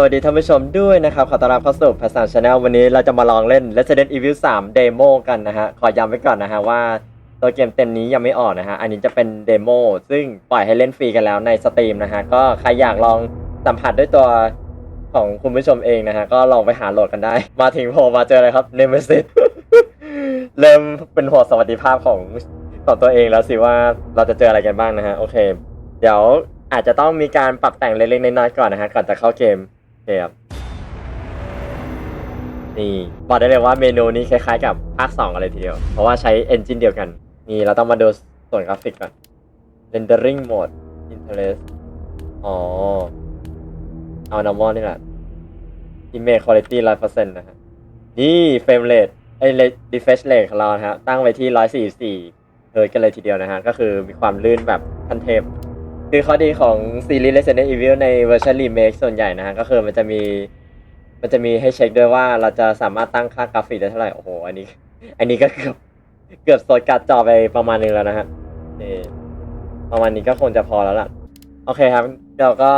สวัสดีท่านผู้ชมด้วยนะครับ ขอต้อนรับเข้าสู่ภาษาชาแนลวันนี้เราจะมาลองเล่น Resident Evil 3 เดโมกันนะฮะ ขอย้ำไว้ก่อนนะฮะว่า ตัวเกมเต็มนี้ยังไม่ออกนะฮะ อันนี้จะเป็นเดโมซึ่งปล่อยให้เล่นฟรีกันแล้วในสตรีมนะฮะ ก็ใครอยากลองสัมผัสด้วยตัวของคุณผู้ชมเองนะฮะ ก็ลองไปหาโหลดกันได้ มาถึงโผล่มาเจออะไรครับ n e m e s i s เริ่มเป็นหัวสวัสดิภาพของของตัวเองแล้วสิว่าเราจะเจออะไรกันบ้างนะฮะ โอเค เดี๋ยวอาจจะต้องมีการปรับแต่งเล็กๆน้อยๆก่อนนะฮะ ก่อนจะเข้าเกม คครับนี่บอกได้เลยว่าเมนูนี้คล้ายๆกับภาค2กันเลยทีเดียว เพราะว่าใช้เอนจินเดียวกัน นี่เราต้องมาดูส่วนกราฟิกก่อน rendering mode interest อ๋อ เอา normal นี่แหละ image quality 100%นะฮะ นี่ frame rate ไอ้ refresh rate ของเรานะฮะ ตั้งไว้ที่ 144เฮิร์ตกันเลยทีเดียวนะฮะ ก็คือมีความลื่นแบบขั้นเทพ คือข้อดีของซีรีส์ Resident Evil ในเวอร์ชันรีเมคส่วนใหญ่นะฮะก็คือมันจะมี มันจะมีให้เช็คด้วยว่าเราจะสามารถตั้งค่ากราฟิกได้เท่าไหร่ โอ้โห อันนี้ อันนี้ก็เกือบ เกือบโซดการ์ดจอไปประมาณนึงแล้วนะฮะนี่ประมาณนี้ก็คงจะพอแล้วล่ะ โอเคครับ เราก็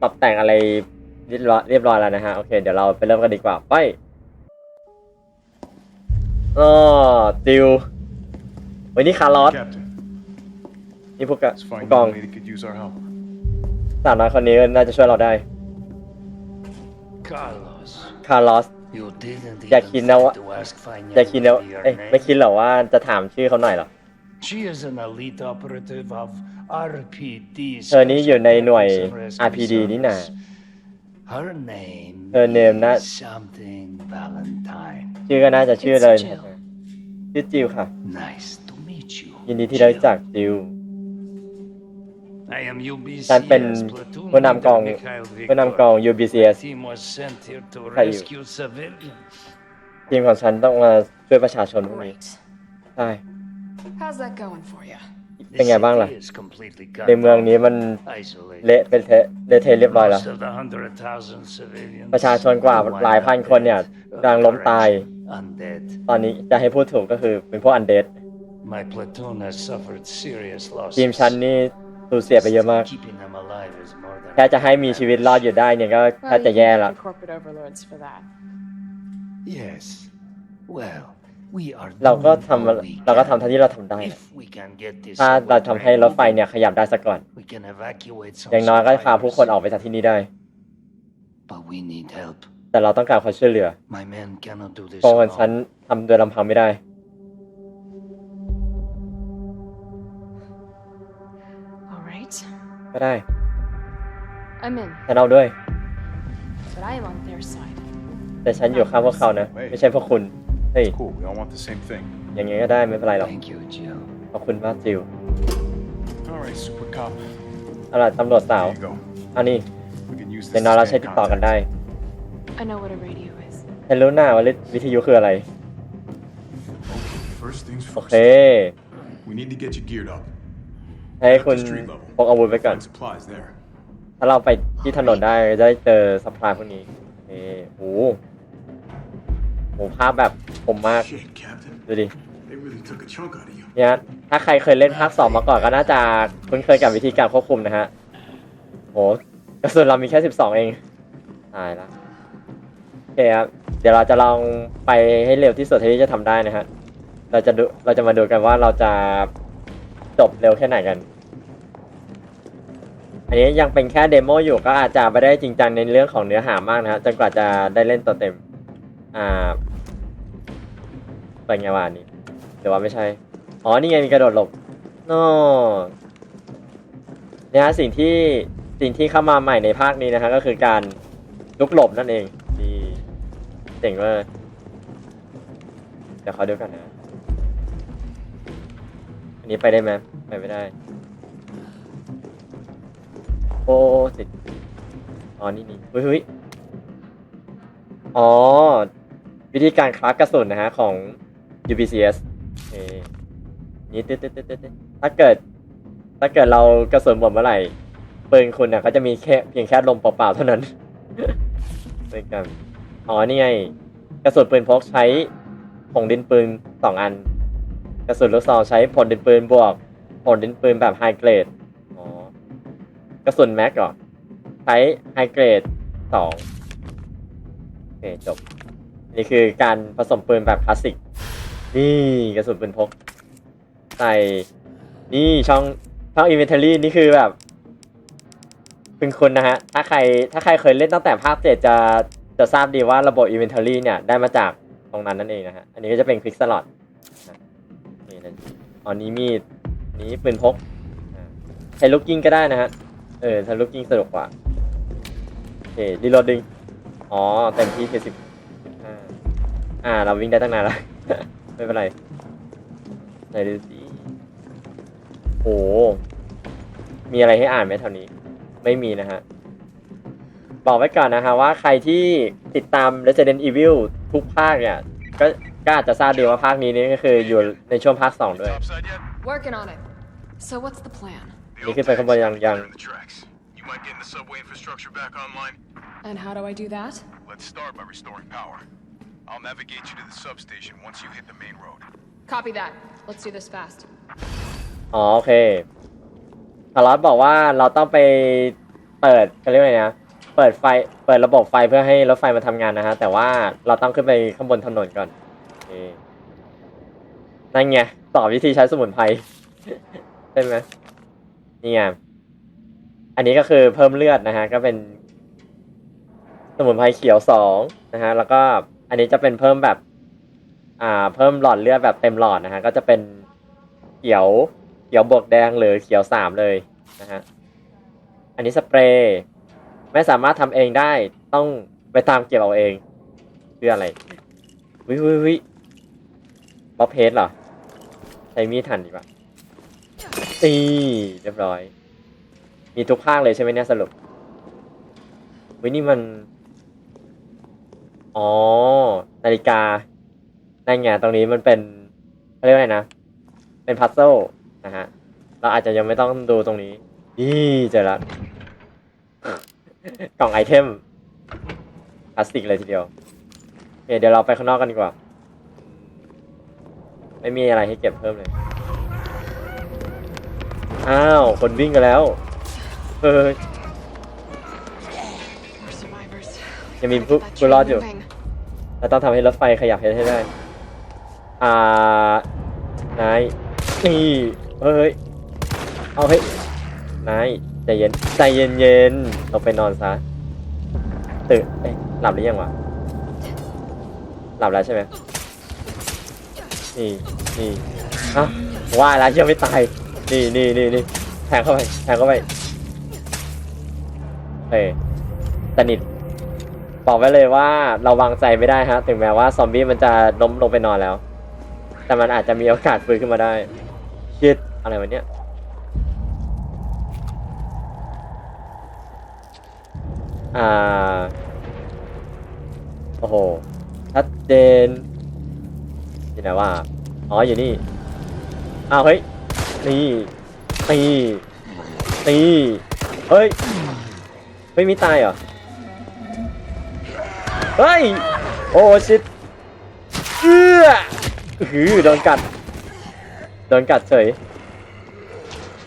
ปรับแต่งอะไรเรียบร้อยเรียบร้อยแล้วนะฮะ โอเค เดี๋ยวเราไปเริ่มกันดีกว่า ไปอ๋อดิววันนี้คาร์ลอส Captain, นี่ผู้กะ let's ผู้ find กอง young lady could use our help. สาวน้อยคนนี้น่าจะช่วยเราได้ Carlos, คาร์ลอส you didn't Ya even quinoa- think to ask Fanya จะคิดแล้ว your เอ้ย name. ไม่คิดเหรอว่าจะถามชื่อเขาหน่อยเหรอ She is an elite operative of RPD. เธอนี้อยู่ในหน่วย Special Rescue RPD นี่นา Service. Her name Her name is not- something Valentine. ชื่อก็น่าจะชื่อเลย It's Jill. ชื่อจิวค่ะ Nice to meet you. ยินดีที่ได้รู้จัก Jill. จิว I am UBCS ฉันเป็น platoon ผู้นำกอง leader Mikhail ผู้นำกอง Viktor. UBCS Team was sent here to Hey, you. rescue civilians. ทีมของฉันต้องมาช่วยประชาชนพวกนี้ Great. ใช่ How's that going for you? เป็นไงบ้างล่ะ The city is completely cut ในเมืองนี้มัน off, isolated. เละเป็นเทะเละเทะเรียบร้อยแล้ว Most of the hundred thousand civilians ประชาชนกว่าหลายพันคนเนี่ยกำลังล้มตาย Undead. ตอนนี้จะให้พูดถูกก็คือเป็นพวกอันเดด My platoon has suffered serious losses. ทีมฉันนี่ สูญเสียไปเยอะมาก Keeping them alive is more than แค่จะให้มีชีวิตรอดอยู่ได้เนี่ยก็แทบ you จะแย่ can ละ thank the corporate overlords for that. Yes. Well, we are เราก็ doing ทำ all we เราก็ can. ทำเท่าที่เราทำได้ If we can get this ถ้า subway เราทำให้ train รถไฟ moving, เนี่ยขยับได้สักก่อน we can evacuate some อย่างน้อยก็พาผู้คนออก survivors. ไปจากที่นี่ได้ But we need help. แต่เราต้องการความช่วยเหลือ My men cannot do this เพราะว่าฉัน alone. ทำโดยลำพังไม่ได้ ก็ได้ I'm in, ฉันเอาด้วย but I am on their side. แต่ฉันอยู่ข้างพวกเขานะ ไม่ใช่พวกคุณ เฮ้ย Cool, we all want the same thing. อย่างงี้ก็ได้ไม่เป็นไรหรอก Thank you, Jill. ขอบคุณมากจิว All right, super cop. เอาล่ะตำรวจสาว There you go. เอานี่ We can use อ this ย่าง to น้อยเรา stay ใช้ in ติดต่อกันได้ contact. I know what a radio is. ฉันรู้หน้าว่าวิทยุคืออะไร First things โอ first. เค We need to get you geared up. ให้คุณพกอาวุธไว้ก่อน Find supplies there. ถ้าเราไปที่ถนนได้จะได้เจอสัพพลายพวกนี้เอ้โหโหภาพแบบผมมาก Shit, Captain. ดูดิ They really took a chunk out of you. เนี่ยถ้าใครเคยเล่นภาคสองมาก่อนก็น่าจะคุ้นเคยกับวิธีการควบคุมนะฮะโหกระสุนเรามีแค่สิบสองเอง ตายละโอเคครับ เดี๋ยวเราจะลองไปให้เร็วที่สุดเท่าที่จะทำได้นะฮะ เราจะดู เราจะมาดูกันว่าเราจะจบเร็วแค่ไหนกัน อันนี้ยังเป็นแค่เดโมอยู่ก็อาจจะไม่ได้จริงจังในเรื่องของเนื้อหามากนะฮะจนกว่าจะได้เล่นตัวเต็ม อ่าเป็นไงวะอันนี้หรือว่าไม่ใช่ อ๋อ นี่ไงมีกระโดดหลบนอเนี่ยฮะสิ่งที่สิ่งที่เข้ามาใหม่ในภาคนี้นะฮะก็คือการลุกหลบนั่นเองนี่เจ๋งมากเดี๋ยวเขาดูกันนะ อันนี้ไปได้ไหมไปไม่ได้ โอ้ติดอ๋อนี่นี่เฮ้ยเฮ้ยอ๋อ วิธีการคลักกระสุนนะฮะ ของ UBCS โอเคนี่ตึ๊ดตึ๊ดตึ๊ดตึ๊ดตึ๊ดถ้าเกิด ถ้าเกิดเรากระสุนหมดเมื่อไหร่ปืนคุณน่ะก็จะมีแค่เพียงแค่ลมเปล่าๆเท่านั้นเป็นกันอ๋อนี่ไง กระสุนปืนพกใช้ผงดินปืนสองอัน กระสุนลูกซองใช้ผลดินปืนบวกผลดินปืนแบบไฮเกรด ระสุนแม็กเหรอใช้ไฮเกรดสองเคจบ นี่คือการผสมปืนแบบคลาสสิก นี่กระสุนปืนพก ใส่ นี่ช่องช่องอินเวนทอรี่นี่คือแบบ เป็นคนนะฮะ ถ้าใครถ้าใครเคยเล่นตั้งแต่ภาคเจ็ดจะจะทราบดีว่าระบบอินเวนทอรี่เนี่ย ได้มาจากตรงนั้นนั่นเองนะฮะ อันนี้ก็จะเป็นควิกสล็อตนี่นะอันนี้มีดนี้ปืนพกใช้ลูกกิ้งก็ได้นะฮะ เออใช้ลูกกิ้งสะดวกกว่าโอเครีโหลดดึง อ๋อเต็มที่คือสิบห้าอ่า เราวิ่งได้ตั้งนานแล้ว ไม่เป็นไรไหนดูสิโอ้มีอะไรให้อ่านไหมแถวนี้ ไม่มีนะฮะ บอกไว้ก่อนนะฮะว่าใครที่ติดตาม Resident Evil ทุกภาคเนี่ย ก็ก็อาจจะทราบดีว่าภาคนี้นี่ก็คืออยู่ในช่วงภาคสองด้วย Topside yet? Working on it. So what's the plan? The You old can pick up tanks a young- are young- in the tracks. You mind getting the subway infrastructure back online? And how do I do that? Let's start by restoring power. I'll navigate you to the substation once you hit the main road. Copy that. Let's do this fast. อ๋อโอเคคาร์ลอสบอกว่าเราต้องไปเปิดเขาเรียกว่าไงนะ เปิดไฟ เปิดระบบไฟเพื่อให้รถไฟมาทำงานนะฮะ แต่ว่าเราต้องขึ้นไปข้างบนถนนก่อนโอเคนั่นไงสอนวิธีใช้สมุนไพร ใช่ไหม นี่ไงอันนี้ก็คือเพิ่มเลือดนะฮะ ก็เป็น สมุนไพรเขียวสองนะฮะ แล้วก็อันนี้จะเป็นเพิ่มแบบ อ่า เพิ่มหลอดเลือดแบบเต็มหลอดนะฮะ ก็จะเป็นเขียว เขียวบวกแดงหรือเขียวสามเลยนะฮะ อันนี้สเปรย์ไม่สามารถทำเองได้ต้องไปตามเก็บเอาเองคืออะไร วิวิวิบ๊อบเพสเหรอ ใช้มีดหั่นดีกว่า ตีเรียบร้อย มีทุกภาคเลยใช่ไหมเนี่ยสรุปวินี่มัน อ๋อ นาฬิกาในไงตรงนี้มันเป็นเขาเรียกว่าไรนะ เป็นพัซเซิลนะฮะ เราอาจจะยังไม่ต้องดูตรงนี้ นี่เจอแล้วกล่องไอเทมพลาสติกเลยทีเดียวเเดี๋ยวเราไปข้างนอกกันดีกว่า ไม่มีอะไรให้เก็บเพิ่มเลย อ้าว คนวิ่งกันแล้วเฮ้ย We're survivors. We ยังมี gotta ผู้ get that ผู้ train รอดอยู่ moving. เราต้องทำให้รถไฟขยับให้ได้ อ่านายนี่เฮ้ย เอาเฮ้ยนายใจเย็น ใจเย็นเย็นๆเราไปนอนซะ ตื่นเอ๊ะหลับหรือยังวะ หลับแล้วใช่ไหมนี่นี่อะว่าแล้วยังไม่ตาย นี่นี่นี่นี่แทงเข้าไปแทงเข้าไปเฮ้ยสนิทบอกไว้เลยว่าเราวางใจไม่ได้ฮะ ถึงแม้ว่าซอมบี้มันจะล้มลงไปนอนแล้ว แต่มันอาจจะมีโอกาสฟื้นขึ้นมาได้ชิดอะไรวะเนี่ยอ่า โอ้โห ชัดเจนที่ไหนว่าอ๋อ อยู่นี่ อ้าว เฮ้ย นี่นี่นี่เฮ้ยไม่มีตายเหรอเฮ้ยโอ้ชิดเอื้อหือโดนกัดโดนกัดเฉย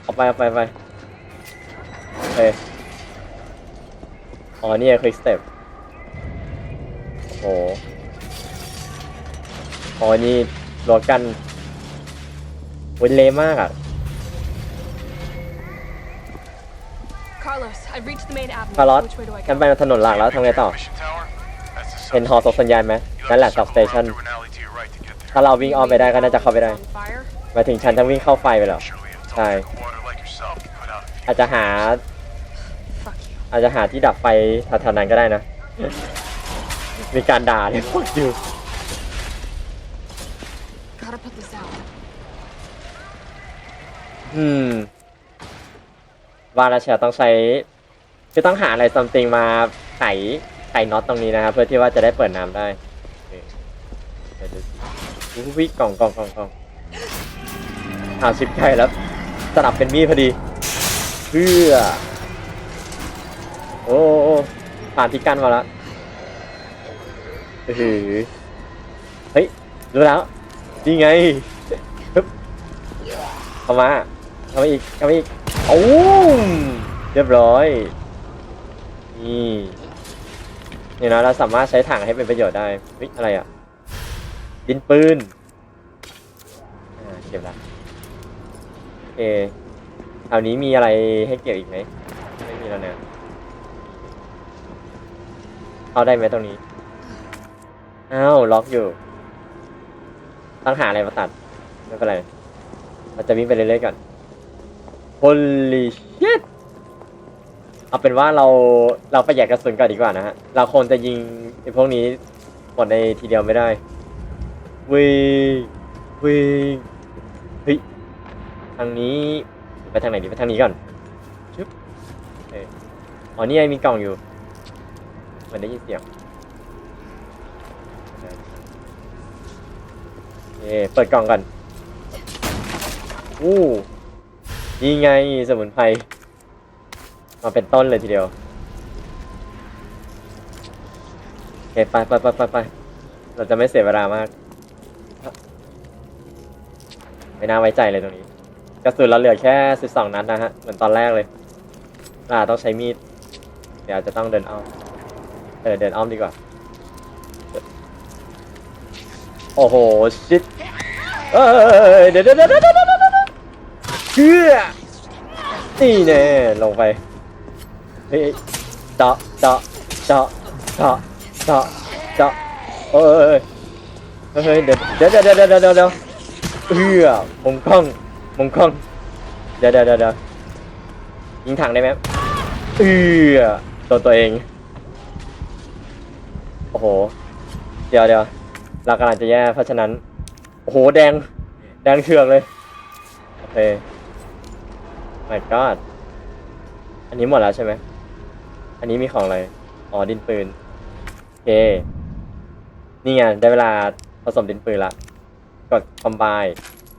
เอาไปเอาไปเอาไปโอเคอ๋อนี่ควิกสเต็ปโอ้โหอ๋อนี่รวกันเวนเละมากอะ Carlos, I've reached the main avenue. คาร์ลอส Which way do I ฉัน go? ไปทางถนนหลักแล้วทำไงต่อ Mission tower? That's the เห็นหอส่ง substation. สัญญาณไหม You'll นั่นแหละ have to สับสเตชัน circle through an alley to your right to get there. ถ้าเราวิ่งอ้อมไปได้ก็น่าจะเข้าไปได้ On fire? หมายถึงฉันจะวิ่งเข้าไฟไปแล้ว Surely a Hi. tough water like yourself can put out a อาจจะหา Fuck you. อาจจะหาที่ดับไฟแถวๆนั้นก็ได้นะ มีการด่าเลยพวกอยู่ Gotta put this out. อืม วาราเชียต้องใช้คือต้องหาอะไรซัมติงมาไขไขน็อตตรงนี้นะครับเพื่อที่ว่าจะได้เปิดน้ำได้เดี๋ยวดูสิอุ๊ยกล่องกล่องกล่องกล่องหาชิปไก่แล้วสลับเป็นมีดพอดีเพื่อโอ้โอ้ผ่านที่กั้นมาแล้วอือหือเฮ้ยรู้แล้วนี่ไงเข้ามาเข้ามาอีกเข้ามาอีก โอ้เรียบร้อย นี่เนี่ยนะเราสามารถใช้ถังให้เป็นประโยชน์ได้เฮ้ยอะไรอะ ดินปืนเก็บละโอเคครานี้มีอะไรให้เก็บอีกไหมไม่มีแล้วเนี่ยเข้าได้ไหมตรงนี้อ้าวล็อกอยู่ต้องหาอะไรมาตัดไม่เป็นไรเราจะวิ่งไปเรื่อยๆก่อน Holy shit เอาเป็นว่าเราเราประหยัดกระสุนก่อนดีกว่านะฮะ เราคงจะยิงไอ้พวกนี้หมดในทีเดียวไม่ได้วิ่งวิ่งเฮ้ยทางนี้ไปทางไหนดีไปทางนี้ก่อนชึบเอออ๋อนี่ไงมีกล่องอยู่เหมือนได้ยินเสียงเอเปิดกล่องก่อนอู้ นี่ไงสมุนไพรมาเป็นต้นเลยทีเดียวโอเคไปไปไปไปไปเราจะไม่เสียเวลามากไม่น่าไว้ใจเลยตรงนี้กระสุนเราเหลือแค่สิบสองนัดนะฮะเหมือนตอนแรกเลยอ่าต้องใช้มีด เดี๋ยวจะต้องเดินอ้อมเออเดินอ้อมดีกว่า โอ้โหชิดเอ้ยเดี๋ยวเดี๋ยวเดี๋ยว เดี๋ยวเดี๋ยวเดี๋ยวเชื่อนี่แน่ลงไปเฮ้ยเจาะเจาะเจาะเจาะเจาะเจาะเอ้ยเฮ้ยเดี๋ยวเดี๋ยวเดี๋ยวเดี๋ยวเดี๋ยวเดี๋ยวเดี๋ยวเอื้อมุมกล้องมุมกล้องเดี๋ยวเดี๋ยวเดี๋ยวเดี๋ยวยิงถังได้ไหมเอื้อตัวตัวเองโอ้โหเดี๋ยวเดี๋ยวเรากำลังจะแย่เพราะฉะนั้นโอ้โหแดงแดงเถื่อกเลยโอเค my god อันนี้หมดแล้วใช่ไหม อันนี้มีของอะไร อ๋อ ดินปืน โอเค นี่ไง ได้เวลาผสมดินปืนละ กดคอมไบ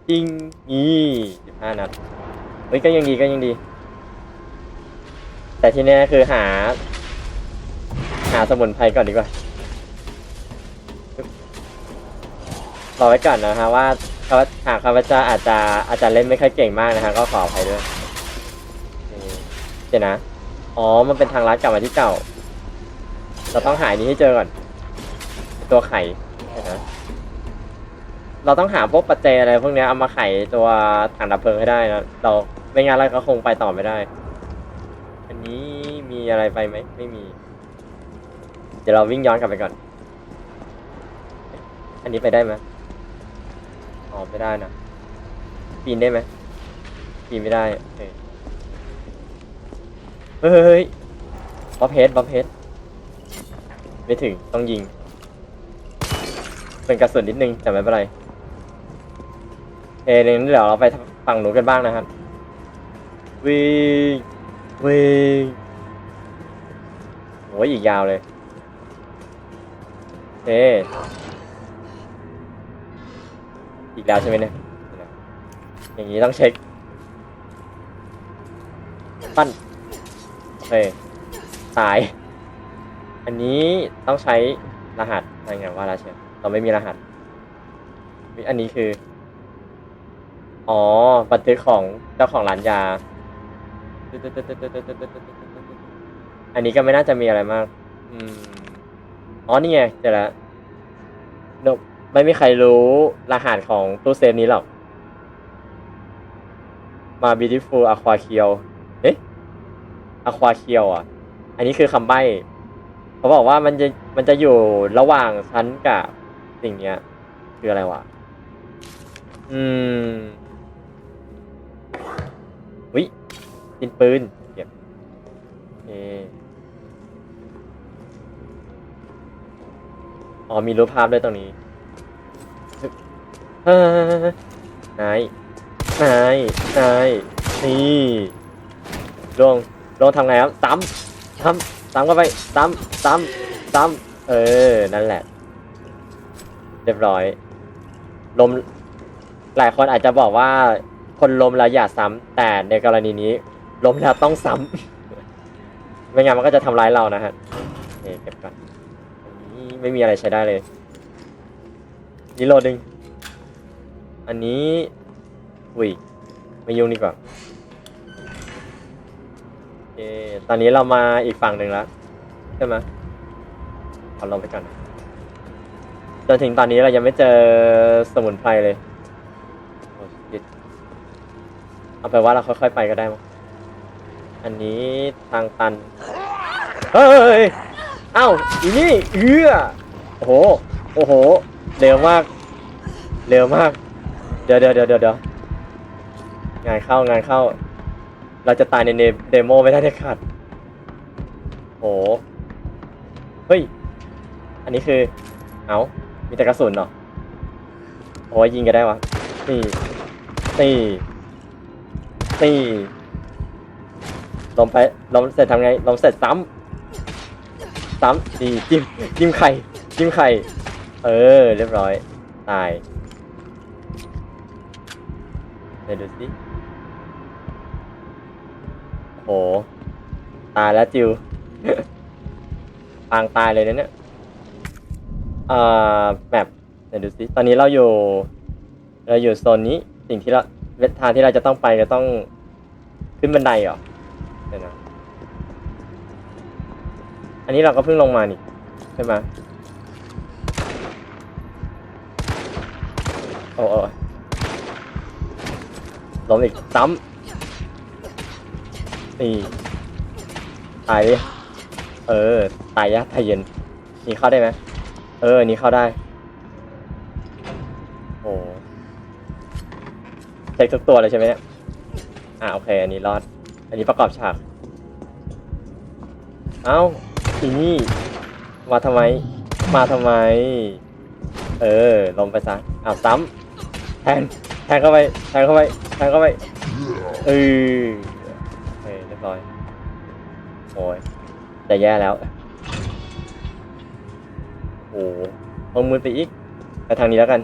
จริงนี่สิบห้านัด เฮ้ย ก็ยังดีก็ยังดี แต่ที่แน่คือหา หาสมุนไพรก่อนดีกว่า รอไว้ก่อนนะฮะว่าข้าหากข้าพเจ้าอาจจะอาจจะเล่นไม่ค่อยเก่งมากนะฮะก็ขออภัยด้วย เดี๋ยวนะ อ๋อ มันเป็นทางลัดกลับมาที่เก่า เราต้องหาอันนี้ให้เจอก่อน ตัวไข่เดี๋ยวนะ เราต้องหาพวกปัจเจอะไรพวกเนี้ยเอามาไขตัวถังดับเพลิงให้ได้นะ เราไม่งั้นเราก็คงไปต่อไม่ได้ อันนี้มีอะไรไปไหม ไม่มี เดี๋ยวเราวิ่งย้อนกลับไปก่อน อันนี้ไปได้ไหมอ๋อไม่ได้นะ ปีนได้ไหมปีนไม่ได้โอเค เฮ้ยบ๊อบเฮดบ๊อบเฮดไม่ถึงต้องยิงเป็นกระสุนนิดนึงแต่ไม่เป็นไรเอ้ยงั้นเดี๋ยวเราไปฝั่งหนูนกันบ้างนะครับวิ่งวิ่งโอ้ยอีกยาวเลยเอ้อีกแล้วใช่ไหมเนี่ยอย่างนี้ต้องเช็คปั้น อเคตาย อันนี้ต้องใช้รหัสอะไรเงี้ยว่าแล้วใช่ไหมเราไม่มีรหัส อันนี้คือ อ๋อ บันทึกของเจ้าของร้านยา อันนี้ก็ไม่น่าจะมีอะไรมาก อืม อ๋อ นี่ไงเจอแล้วโนไม่มีใครรู้รหัสของตู้เซฟนี้หรอก มา beautiful aqua k i e l เอ๊ะ aqua k i e l อะ อันนี้คือคำใบ้เขาบอกว่ามันจะมันจะอยู่ระหว่างชั้นกับสิ่งเนี้ย คืออะไรวะ อืมวิดินปืนเก็บโอเคอ๋อมีรูปภาพด้วยตรงนี้เฮ้ยนายนายนายนี่ลง ลงทำไงครับซ้ำซ้ำซ้ำเข้าไปซ้ำซ้ำซ้ำเออ นั่นแหละ เรียบร้อย ลม หลายคนอาจจะบอกว่า คนลมแล้วอย่าซ้ำแต่ในกรณีนี้ ลมแล้วต้องซ้ำไม่งั้นมันก็จะทำร้ายเรานะฮะโอเคเก็บก่อนนี่ไม่มีอะไรใช้ได้เลย นี่โหลดหนึ่งอันนี้อุ้ยไม่ยุ่งดีกว่า เค ตอนนี้เรามาอีกฝั่งหนึ่งแล้วใช่ไหมขอลงไปก่อนจนถึงตอนนี้เรายังไม่เจอสมุนไพรเลยโอ้ชิตเอาไปนว่าเราค่อยๆไปก็ได้มั้งอันนี้ทางตัน เฮ้ย เอ้าอีนี่เอื้อโอ้โห โอ้โห เร็วมาก เร็วมาก เดี๋ยวเดี๋ยวเดี๋ยวเดี๋ยวเดี๋ยวงานเข้างานเข้า เราจะตายในเดโมไม่ได้เด็ดขาดโอ้โหเฮ้ย อันนี้คือ เอามีแต่กระสุนเหรอโอ้ยยิงกันได้วะนี่นี่นี่ลมไปลมเสร็จทำไงลมเสร็จซ้ำซ้ำดีจิ้มจิ้มไข่จิ้มไข่ เออ เรียบร้อย ตายเดี๋ยวดูสิ ตายแล้วจิวปางตายเลยนะเนี่ยเอ่อแมปเดี๋ยวดูสิตอนนี้เราอยู่ เราอยู่โซนนี้สิ่งที่เราเวทางที่เราจะต้องไปก็ต้องขึ้นบันไดเหรอเดี๋ยวนะอันนี้เราก็เพิ่งลงมานี่ใช่ไหมโอ้โอ้ล้มอีกซ้ำ นี่ตายดิเออ ตายยะตายเย็นนี่เข้าได้ไหมเออนี่เข้าได้ โอ้เช็คทุกตัวเลยใช่ไหมเนี่ย อ่าโอเค อันนี้รอด อันนี้ประกอบฉาก เอ้าอีนี่ มาทำไม มาทำไม เออ ลงไปซะอ้าวซ้ำแทงแทงเข้าไป แทงเข้าไป แทงเข้าไป เออโอ ร้อย โอ้ยจะแย่แล้ว โอ้โหลงมือไปอีก ไปทางนี้แล้วกัน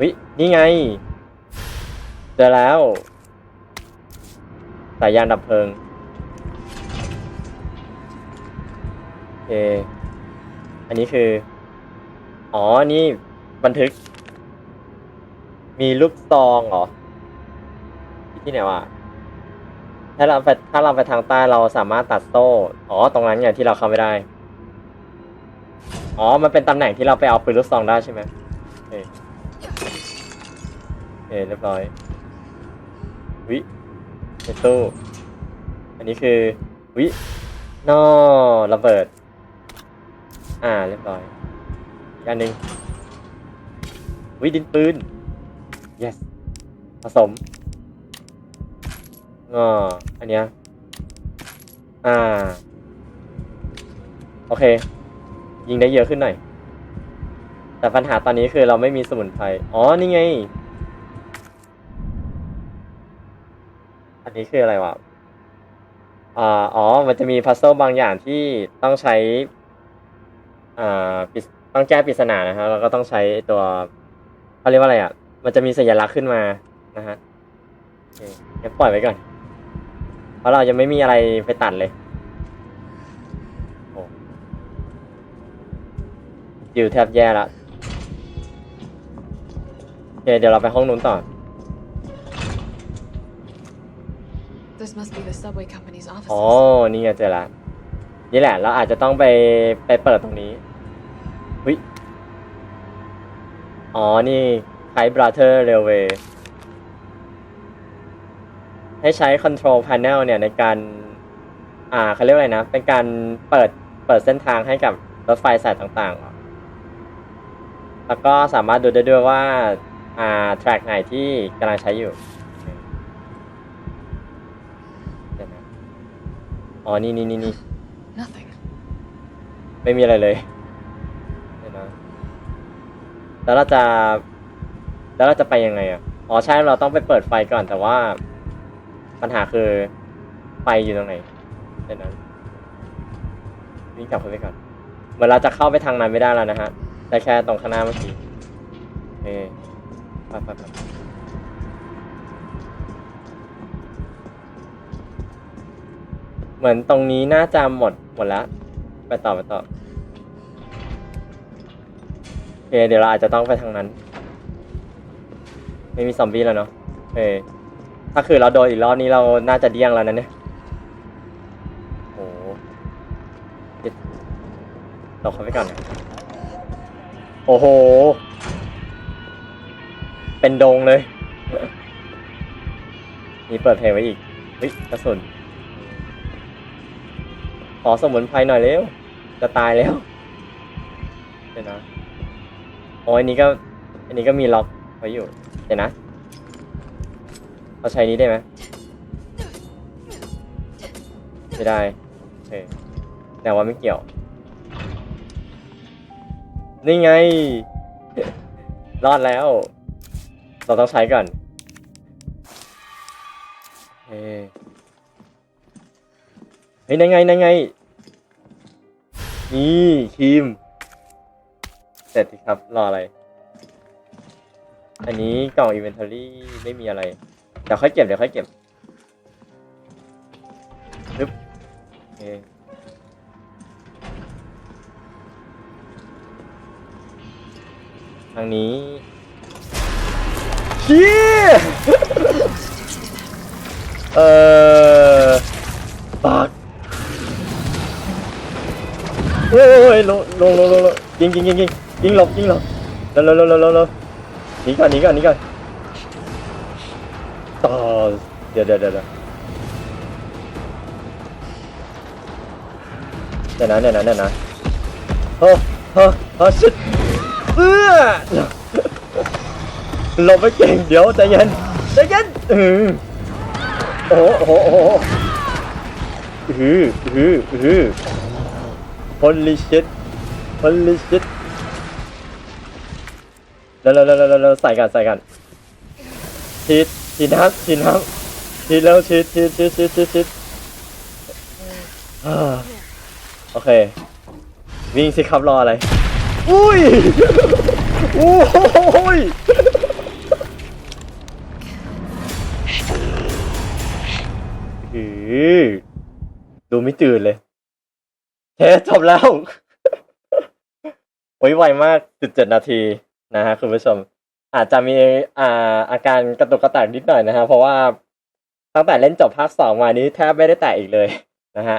วินี่ไง เจอแล้ว สายยางดับเพลิง โอเค อันนี้คือ อ๋อ นี่บันทึก มีลูกซองเหรอ ที่ไหนวะ ถ้าเราไปถ้าเราไปทางใต้เราสามารถตัดโซ่ อ๋อ ตรงนั้นไงที่เราเข้าไม่ได้ อ๋อ มันเป็นตำแหน่งที่เราไปเอาปืนลูกซองได้ใช่ไหมโอเคโอเคเรียบร้อย วิในตู้ อันนี้คือ วินอระเบิด อ่า เรียบร้อยอีกอันหนึ่งวิดินปืน yes ผสม งออันเนี้ย อ่า โอเค ยิงได้เยอะขึ้นหน่อย แต่ปัญหาตอนนี้คือเราไม่มีสมุนไพร อ๋อ นี่ไง อันนี้คืออะไรวะ อ่า อ๋อ มันจะมีพัซเซิลบางอย่างที่ต้องใช้ อ่าต้องแก้ปริศนานะฮะแล้วก็ต้องใช้ตัวเขาเรียกว่าอะไรอะ มันจะมีสัญลักษณ์ขึ้นมานะฮะเคงั้นปล่อยไว้ก่อน เพราะเรายังไม่มีอะไรไปตัดเลยโอ้อยู่แทบแย่ละโอเคเดี๋ยวเราไปห้องนู้นต่อ This must be the subway company's offices. อ๋อ นี่ไงเจอละนี่แหละ เราอาจจะต้องไปไปเปิดตรงนี้วิอ๋อ นี่ไคบราเธอร์เรลเวย์ ให้ใช้ Control Panel เนี่ยในการ อ่าเขาเรียกอะไรนะ เป็นการเปิดเปิดเส้นทางให้กับรถไฟสายต่างๆ แล้วก็สามารถดูได้ด้วยว่า อ่า แทร็กไหนที่กำลังใช้อยู่อ๋อ นี่นี่นี่นี่ Nothing. ไม่มีอะไรเลยเดี๋ยวนะแล้วเราจะ แล้วเราจะไปยังไงอะ อ๋อ ใช่ เราต้องไปเปิดไฟก่อนแต่ว่า ปัญหาคือไฟอยู่ตรงไหนเดี๋ยวนั้นวิ่งกลับไปก่อนเหมือนเราจะเข้าไปทางนั้นไม่ได้แล้วนะฮะได้แค่ตรงข้างหน้าเมื่อกี้โอเคไปไปไปเหมือนตรงนี้น่าจะหมดหมดแล้ว ไปต่อไปต่อโอเคเดี๋ยวเราอาจจะต้องไปทางนั้น ไม่มีซอมบี้แล้วเนาะโอเค ถ้าคือเราโดนอีกรอบนี้เราน่าจะเดี้ยงแล้วนะเนี่ยโอ้โหเราเข้าไปก่อนนะโอ้โห เป็นดงเลย มีเปิดเพลงไว้อีกเฮ้ยกระสุนขอสมุนไพรหน่อยเร็ว จะตายแล้วเดี๋ยวนะโอ้ยนนี้ก็ อันนี้ก็มีล็อกไว้อยู่ เดี๋ยวนะ เราใช้นี้ได้ไหมไม่ได้โอเคแต่ว่าไม่เกี่ยว นี่ไง รอดแล้ว เราต้องใช้ก่อนเฮ้ยนั่นไงนั่นไง นี่ครีม เสร็จสิครับ รออะไร อันนี้กล่องอินเวนทอรี่ไม่มีอะไร ดี๋ยวค่อยเก็บเดี๋ยวค่อยเก็บปึ๊บโอเคทางนี้เชี่ยเออปักโอ้ยลงลงลงลงยิงยิงยิงยิงยิงหลบยิงหลบเร็วเร็วเร็วเร็วเร็วเร็วหนีก่อนหนีก่อนหนีก่อน เดี๋ยวเดี๋ยวเดี๋ยวเดี๋ยวเดี๋ยวนะเดี๋ยวนะเดี๋ยวนะโอ้โอ้โอ้ชิดเอื้อหลบไม่เก่งเดี๋ยวใจเย็นใจเย็นอือโอ้โหโอ้โหโอ้โหอืออืออือ holy shit holy shit เร็วเร็วเร็วเร็วเร็วใส่กันใส่กันฉีดฉีดน้ำฉีดน้ำ ฉีดแล้วฉีดฉีดฉีดฉีดฉีดฉีดอ่าโอเค วิ่งสิครับรออะไร อุ้ยโอ้ยอือดูไม่ตื่นเลย เทสจบแล้วโอ้ยไวมากจุดเจ็ดนาทีนะฮะคุณผู้ชม อาจจะมีอ่าอาการกระตุกกระตากนิดหน่อยนะฮะเพราะว่า ตั้งแต่เล่นจบภาคสองมานี้แทบไม่ได้แตะอีกเลยนะฮะ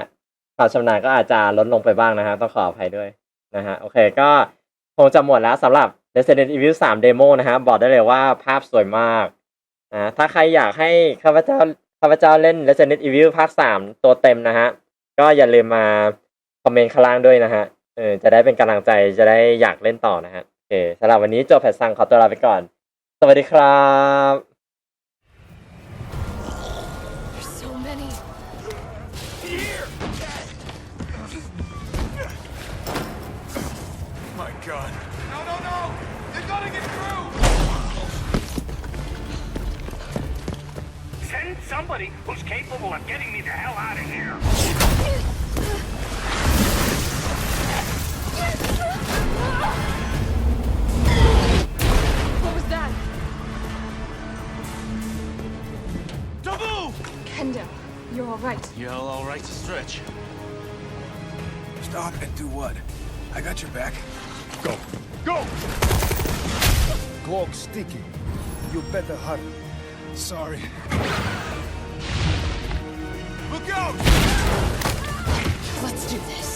ความชำนาญก็อาจจะลดลงไปบ้างนะฮะต้องขออภัยด้วยนะฮะโอเคก็คงจะหมดแล้วสำหรับ Resident Evil 3 Demo นะฮะบอกได้เลยว่าภาพสวยมากนะถ้าใครอยากให้ข้าพเจ้าข้าพเจ้าเล่น Resident Evil ภาค 3 ตัวเต็มนะฮะก็อย่าลืมมาคอมเมนต์ข้างล่างด้วยนะฮะเออจะได้เป็นกำลังใจจะได้อยากเล่นต่อนะฮะโอเคสำหรับวันนี้โจแพทซังขอตัวลาไปก่อน สวัสดีครับ Send somebody who's capable of getting me the hell out of here. What was that? Taboo! Kendo, you're all right. You're all right to stretch. Stop and do what? I got your back. Go. Go! Cloak sticky. You better hurry. Sorry. Look out! Let's do this.